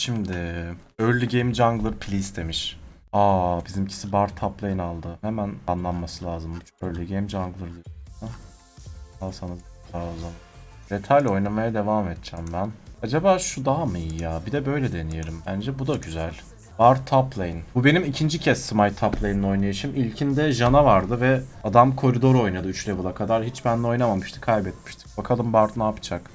Şimdi early game jungler please demiş. Aa bizimkisi bar top lane aldı. Hemen anlanması lazım. Early game jungler diyor. Ha? Al sana daha o zaman. Oynamaya devam edeceğim ben. Acaba şu daha mı iyi ya? Bir de böyle deneyelim. Bence bu da güzel. Bar top lane. Bu benim ikinci kez Smite top lane'in oynayışım. İlkinde Jana vardı ve adam koridor oynadı 3 level'a kadar. Hiç benimle oynamamıştı, kaybetmiştik. Bakalım Bart ne yapacak?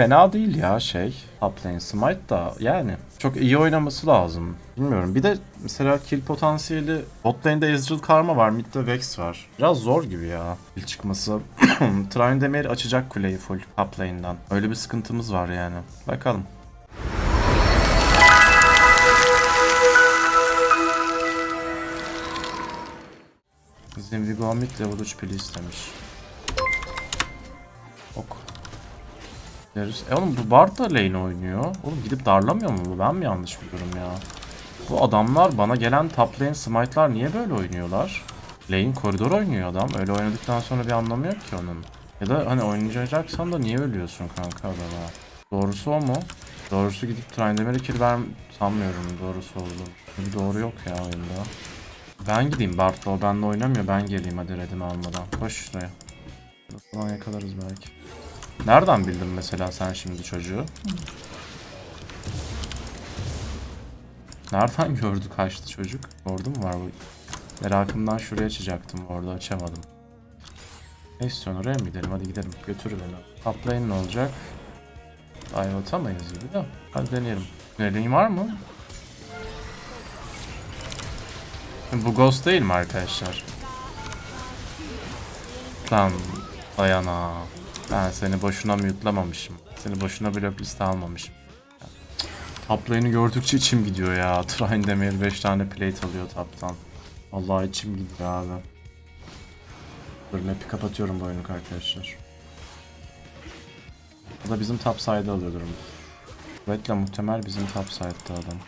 Fena değil ya şey. Top lane Smite da yani çok iyi oynaması lazım. Bilmiyorum. Bir de mesela kill potansiyeli bot lane'de Ezreal Karma var, midde Vex var. Biraz zor gibi ya kill çıkması. Tryndamere açacak kuleyi full top. Öyle bir sıkıntımız var yani. Bakalım. Bizim Vigo mid level 3 please demiş. Deriz. E oğlum bu Bard da lane oynuyor. Oğlum gidip darlamıyor mu bu? Ben mi yanlış biliyorum ya? Bu adamlar bana gelen top lane smite'lar niye böyle oynuyorlar? Lane koridor oynuyor adam. Öyle oynadıktan sonra bir anlamı yok ki onun. Ya da hani oynayacaksan da niye ölüyorsun kanka adama? Doğrusu o mu? Doğrusu gidip Tryndamer'e kill ver sanmıyorum doğrusu oldu. Bir doğru yok ya oyunda. Ben gideyim Bartla o benimle oynamıyor ben geleyim hadi redimi almadan. Koş şuraya. Falan yakalarız belki. Nereden bildin mesela sen şimdi çocuğu? Nereden gördü kaçtı çocuk? Orada mı var bu? Merakımdan şuraya açacaktım orada açamadım. Ne istiyorsun oraya mı gidelim? Hadi gidelim. Götür beni. Atlayın ne olacak? Ay atamayız gibi de. Hadi deneyelim. Nereliğin var mı? Bu Ghost değil mi arkadaşlar? Lan dayana. Ben seni boşuna mute'lamamışım. Seni boşuna blocklist almamışım. Top gördükçe içim gidiyor ya. Tryndamere 5 tane plate alıyor top'tan. Allah içim gidiyor abi. Dur map'i kapatıyorum bu oyunu arkadaşlar. Bu da bizim top side'ı alıyordur. Red'le muhtemel bizim top side'da adam.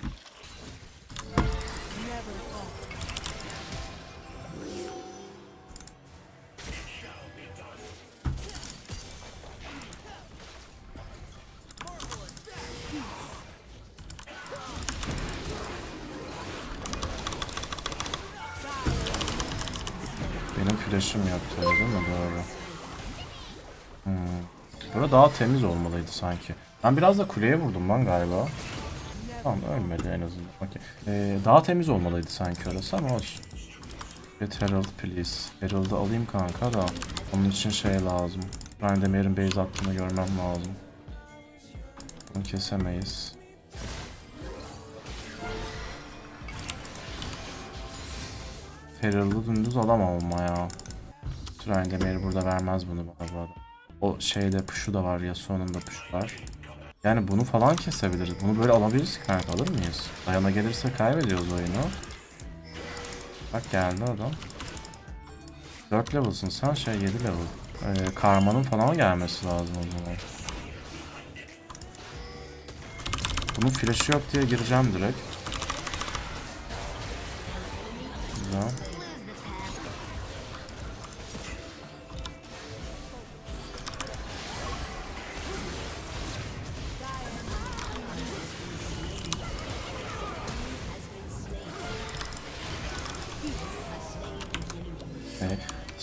Benim flash'ım yoktu öyle değil mi? Doğru. Hmm. Burada daha temiz olmalıydı sanki. Ben biraz da kuleye vurdum lan galiba. Tamam ölmedi en azından. Okey. Ee, daha temiz olmalıydı sanki orası ama olsun. Get Herald please. Herald'ı alayım kanka da. Onun için şey lazım. Randemer'in base attığını görmem lazım. Bunu kesemeyiz. Herald'ı dümdüz alamam ama ya. Trendemir burada vermez bunu bana bu adam. O şeyde puşu da var ya sonunda puş var. Yani bunu falan kesebiliriz. Bunu böyle alabiliriz kanka alır mıyız? Dayana gelirse kaybediyoruz oyunu. Bak geldi adam. 4 level'sın sen şey 7 level. Ee, karmanın falan gelmesi lazım o zaman. Bunun flash'ı yok diye gireceğim direkt. Güzel.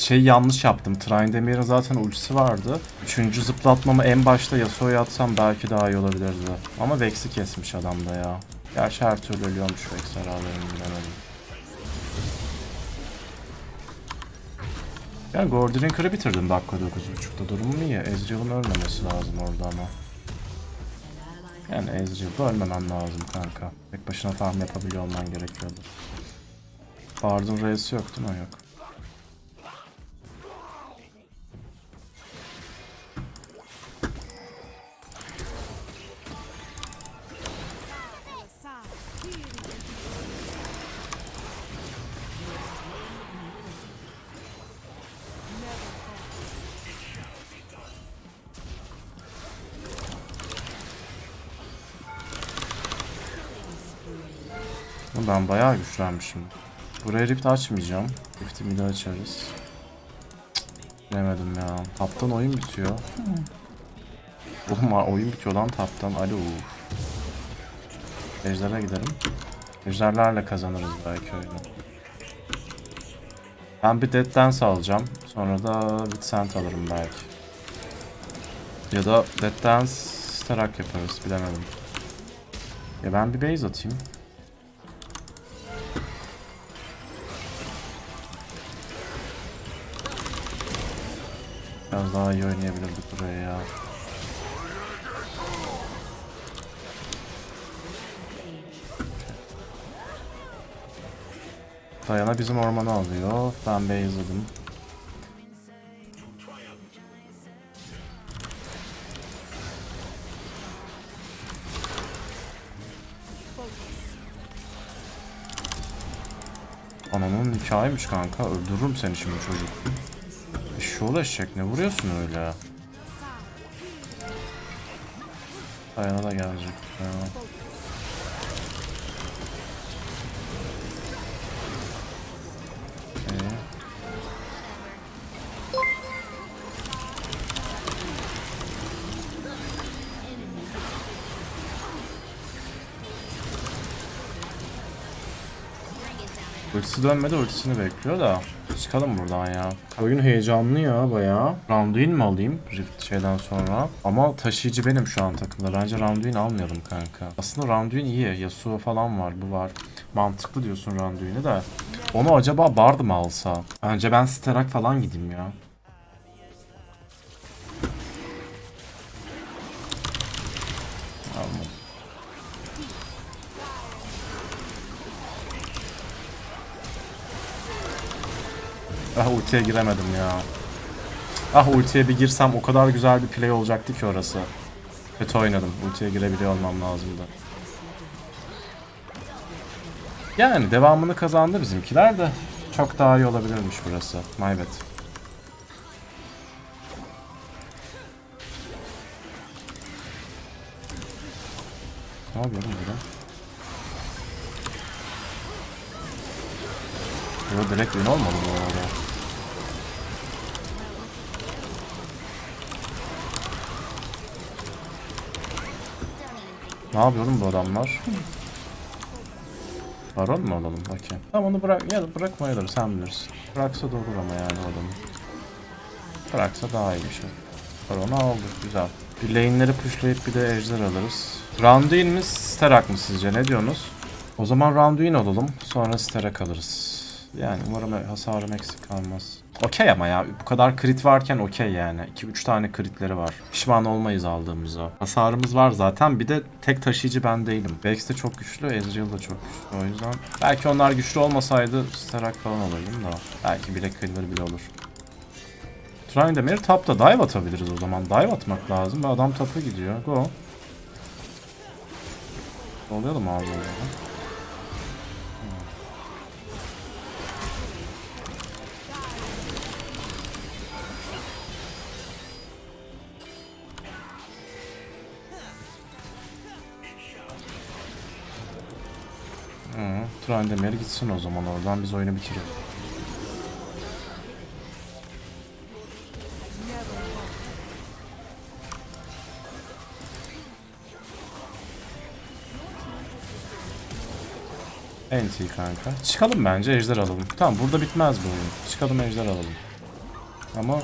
Şey yanlış yaptım. Tryndamere'in zaten ultisi vardı. Üçüncü zıplatmamı en başta Yasuo'ya atsam belki daha iyi olabilirdi. Ama Vex'i kesmiş adam da ya. Gerçi her türlü ölüyormuş Vex herhalde bilemedim. Ya Gordon Rinker'ı bitirdim dakika 9.5'da. Durumum iyi. Ezreal'ın ölmemesi lazım orada ama. Yani Ezreal'da ölmemen lazım kanka. Tek başına farm yapabiliyor olman gerekiyordu. Bard'ın R'si yok değil mi? Yok. Ben bayağı güçlenmişim. Buraya rift açmayacağım. Rift'i bir de açarız. Cık, Bilemedim ya. Taptan oyun bitiyor. Oğlum ha, oyun bitiyor lan taptan. Alo. Ejder'e gidelim. Ejderlerle kazanırız belki oyunu. Ben bir Dead Dance alacağım. Sonra da Vincent alırım belki. Ya da Dead Dance Starak yaparız bilemedim. Ya ben bir base atayım. Biraz daha iyi oynayabilirdik buraya ya. Dayana bizim ormanı alıyor. Ben base'ladım. Ananın hikayeymiş kanka. Öldürürüm seni şimdi çocuk. Eşşoğlu eşek ne vuruyorsun öyle? Dayana da gelecek. Ya. Ultisi dönmedi ultisini bekliyor da. Çıkalım buradan ya. Oyun heyecanlı ya bayağı. Randuin mi alayım Rift şeyden sonra? Ama taşıyıcı benim şu an takımda. Bence Randuin almayalım kanka. Aslında Randuin iyi. Yasuo falan var bu var. Mantıklı diyorsun Randuin'i de. Onu acaba Bard mı alsa? Önce ben Sterak falan gideyim ya. Ah ultiye giremedim ya. Ah ultiye bir girsem o kadar güzel bir play olacaktı ki orası. Kötü oynadım. Ultiye girebiliyor olmam lazımdı. Yani devamını kazandı bizimkiler de. Çok daha iyi olabilirmiş burası. My bad. Ne yapıyorum burada? Yo direkt win olmadı bu arada. Ne yapıyorum bu adamlar? Baron mu alalım bakayım. Tamam onu bırak ya da bırakmayalım sen bilirsin. Bıraksa da olur ama yani adamı. Bıraksa daha iyi bir şey. Baron'u aldık güzel. Bir lane'leri pushlayıp bir de ejder alırız. Randuin mi Sterak mı sizce ne diyorsunuz? O zaman Randuin alalım sonra Sterak alırız. Yani umarım hasarım eksik kalmaz. Okey ama ya bu kadar crit varken okey yani. 2-3 tane critleri var. Pişman olmayız aldığımıza. Hasarımız var zaten bir de tek taşıyıcı ben değilim. Vex de çok güçlü, Ezreal da çok güçlü. O yüzden belki onlar güçlü olmasaydı Sterak falan alırdım da. Belki Black Killer bile olur. Tryndamere tapta dive atabiliriz o zaman. Dive atmak lazım ve adam tapa gidiyor. Go. Olayalım abi o zaman. Hı, Tryndamere gitsin o zaman oradan biz oyunu bitirelim. NT kanka. Çıkalım bence ejder alalım. Tamam burada bitmez bu oyun. Çıkalım ejder alalım. Ama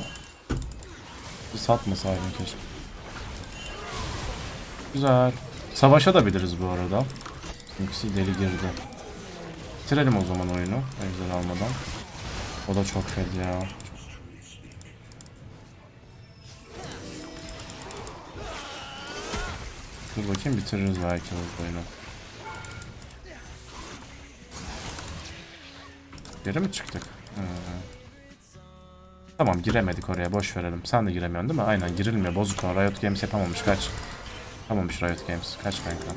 satmasaydın keşke. Güzel. Savaşa da biliriz bu arada. Çünkü deli girdi. Bitirelim o zaman oyunu ejder almadan. O da çok fed ya. Dur bakayım bitiririz belki bu oyunu. Geri mi çıktık? Hı. Tamam giremedik oraya boş verelim. Sen de giremiyorsun değil mi? Aynen girilmiyor bozuk o. Riot Games yapamamış kaç. Yapamamış Riot Games. Kaç kanka.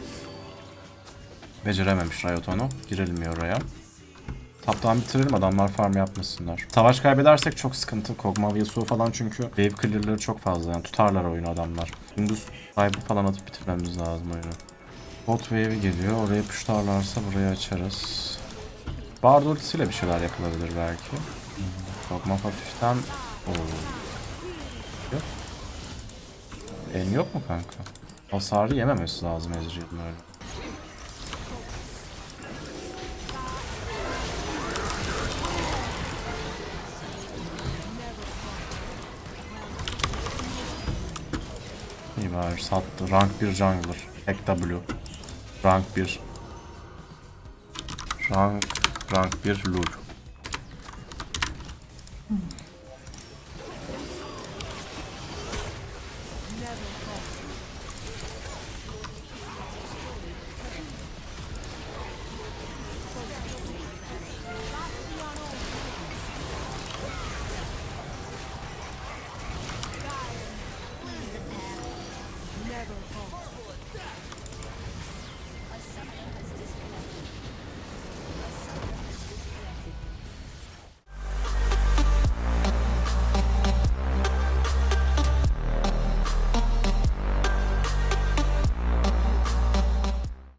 Becerememiş Riot onu. Girilmiyor oraya. Taptan bitirelim adamlar farm yapmasınlar. Savaş kaybedersek çok sıkıntı. Kog'Maw, Yasuo falan çünkü wave clear'ları çok fazla yani tutarlar oyunu adamlar. Gündüz dive falan atıp bitirmemiz lazım oyunu. Bot wave geliyor. Oraya pushlarlarsa burayı açarız. Bard ultisiyle bir şeyler yapılabilir belki. Kog'Maw hafiften... Oo. Yok. En yok mu kanka? Hasarı yememesi lazım Ezreal'ın öyle. Hayır sattı. Rank 1 jungler. Tek W. Rank 1. Rank, rank 1 lul.